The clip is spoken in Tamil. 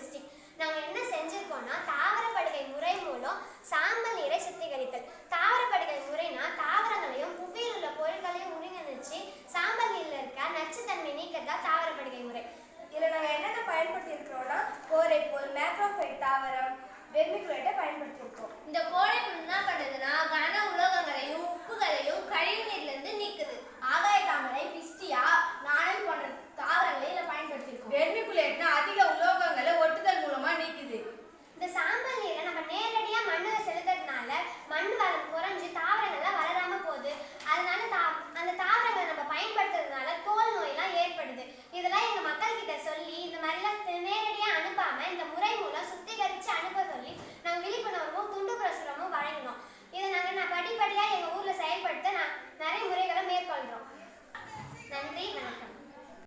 டிஸ்ட்ரிக்ட் நாங்கள் என்ன செஞ்சுருக்கோம்னா தாவரப்படுகை முறை மூலம் சாம்பல் நீரை சுத்திகரித்தல். தாவரப்படுகை முறைனா தாவரங்களையும் புவியில் உள்ள பொருட்களையும் ஒருங்கிணைச்சு சாம்பல் நீரில் இருக்க நச்சுத்தன்மை நீக்கத்தான் தாவரப்படுகை முறை. இதில் நாங்கள் என்னென்ன பயன்படுத்தி இருக்கிறோம்னா கோரைப்போல் மேக்ரோஃபைட் தாவரம் இந்த முறை மூலம்